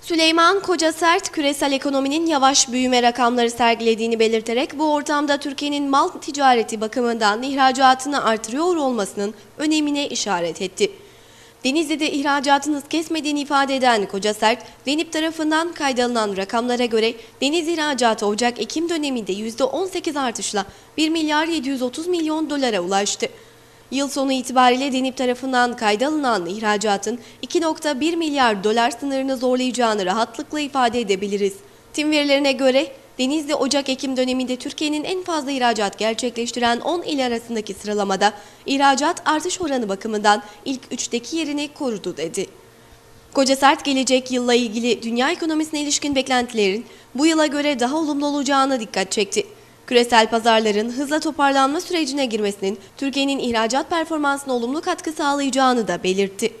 Süleyman Kocasert, küresel ekonominin yavaş büyüme rakamları sergilediğini belirterek bu ortamda Türkiye'nin mal ticareti bakımından ihracatını artırıyor olmasının önemine işaret etti. Denizli'de ihracatın hız kesmediğini ifade eden Kocasert, Denip tarafından kaydalınan rakamlara göre deniz ihracatı Ocak-Ekim döneminde %18 artışla 1 milyar 730 milyon dolara ulaştı. Yıl sonu itibariyle Denip tarafından kayda alınan ihracatın 2.1 milyar dolar sınırını zorlayacağını rahatlıkla ifade edebiliriz. Tim verilerine göre Denizli Ocak-Ekim döneminde Türkiye'nin en fazla ihracat gerçekleştiren 10 il arasındaki sıralamada ihracat artış oranı bakımından ilk üçteki yerini korudu dedi. Koca Sert gelecek yılla ilgili dünya ekonomisine ilişkin beklentilerin bu yıla göre daha olumlu olacağına dikkat çekti. Küresel pazarların hızla toparlanma sürecine girmesinin Türkiye'nin ihracat performansına olumlu katkı sağlayacağını da belirtti.